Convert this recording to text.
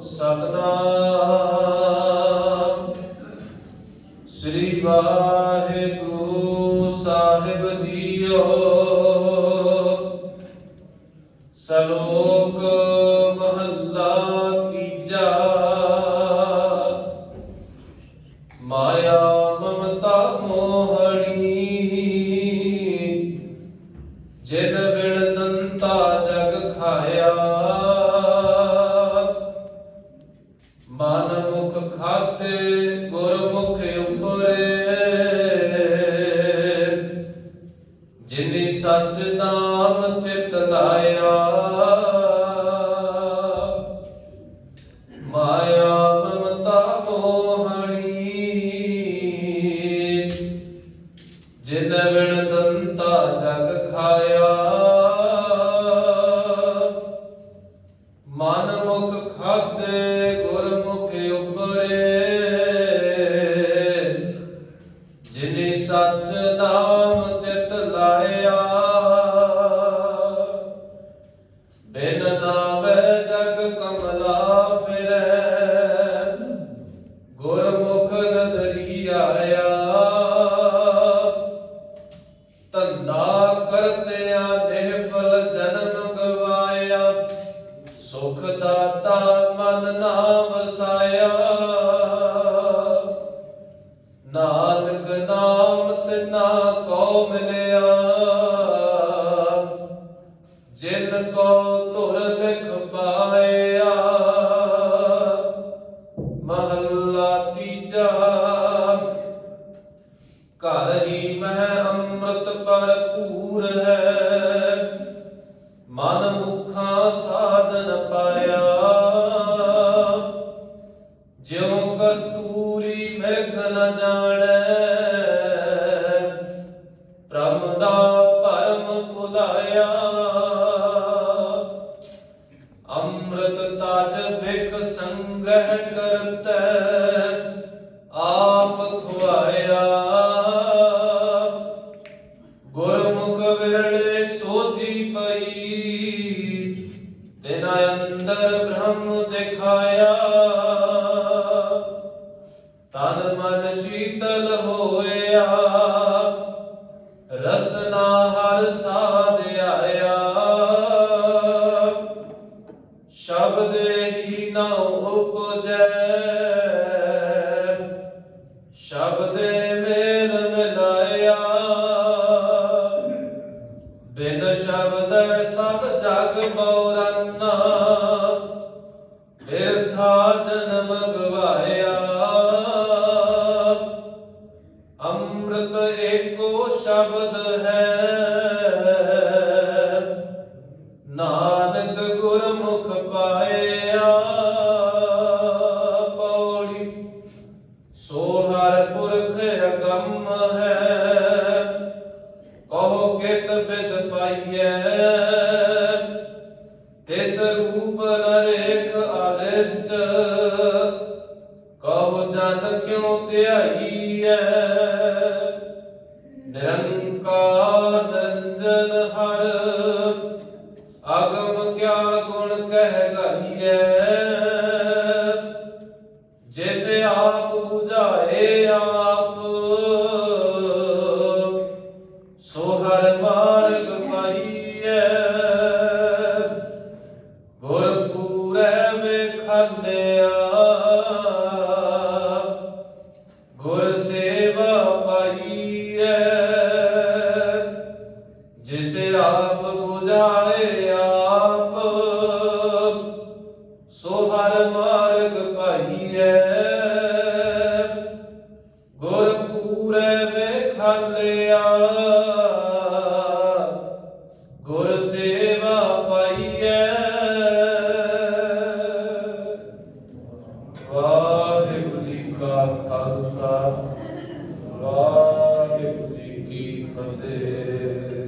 ਸਤਨਾਮ। ਸ੍ਰੀ ਵਾਹਿਗੁਰੂ ਸਾਹਿਬ JIO. ਸਲੋਕ ਮਹੱਲਾ ਤੀਜਾ। ਮਾਇਆ ਉਪਰੇ ਜਿਨੀ ਸਚ ਨਾਮ ਚਿਤ ਲਾਇਆ ਮਾਇਆ ਮਮਤਾ ਮੋਹਣੀ। ਜਿਨ ਬਿਨ ਦੰਤਾ ਜਗ ਖਾਇਆ ਨਦਰੀ ਧੰਦਾ ਕਰਤਿਆ ਨਿਹਫਲ ਜਨਮ ਗਵਾਇਆ, ਸੁਖ ਦਾਤਾ ਮਨ ਨਾ ਵਸਾਇਆ। ਨਾਨਕ ਨਾਮ ਨਾ ਕੋ ਭਰਪੂਰ ਹੈ। ਮਨ ਮੁਖਾ ਸਾਧਨ ਪਾਇਆ। ਜਿਉ ਕਸਤੂਰੀ ਮਿਰਗ ਨ ਜਾਣੈ। ਬ੍ਰਹਮ ਦਾ ਪਰਮ ਭੁਲਾਇਆ ਅੰਮ੍ਰਿਤ ਤਾਜ ਬਿਖ ਸੰਗ੍ਰਹਿ ਕਰਤੈ। ਆਪ ਖੁਆਇਆ। ਅੰਦਰ ਬ੍ਰਹਮ ਦਿਖਾਇਆ। ਤਨ ਮਨ ਸ਼ੀਤਲ ਹੋਇਆ। ਰਸਨਾ ਹਰ ਸਾਧ ਆਇਆ। ਸ਼ਬਦ ਹੀ ਨਾ ਉਪਜੈ। ਬਿਨ ਸ਼ਬਦ ਸਭ ਜਗ ਬਉਰੰਨਾ ਬਿਰਥਾ ਜਨਮ ਗਵਾਇਆ। ਅੰਮ੍ਰਿਤ ਏਕੋ ਸ਼ਬਦ ਹੈ। ਨਾਨਕ ਗੁਰਮੁਖ ਪਾਇਆ। ਪੌੜੀ ਸੋ ਹਰ ਪੁਰਖ ਅਗੰਮ ਹੈ। ਅਰਿਸ਼ਟ ਕਹੋ ਜਨ ਕਿਉ ਧਿਆਈਐ ਨਿਰੰਕਾਰ ਨਿਰੰਜਨ ਹਰ, ਅਗਮ ਕਿਆ ਗੁਣ ਕਹਿ ਗਾਈਐ ਜਿਸ ਆਪ 부ਝਾਏ ਆਪ ਸੋ ਹਰ ਮਾਰਗ ਪਾਈਐ ਗੁਰ ਪੂਰੇ ਵੇਖਾਲਿਆ। ਗੁਰ ਸੇਵਾ ਪਾਈਐ। ਵਾਹਿਗੁਰੂ ਜੀ ਕਾ ਖਾਲਸਾ। ਵਾਹਿਗੁਰੂ ਜੀ ਕੀ ਫਤਿਹ।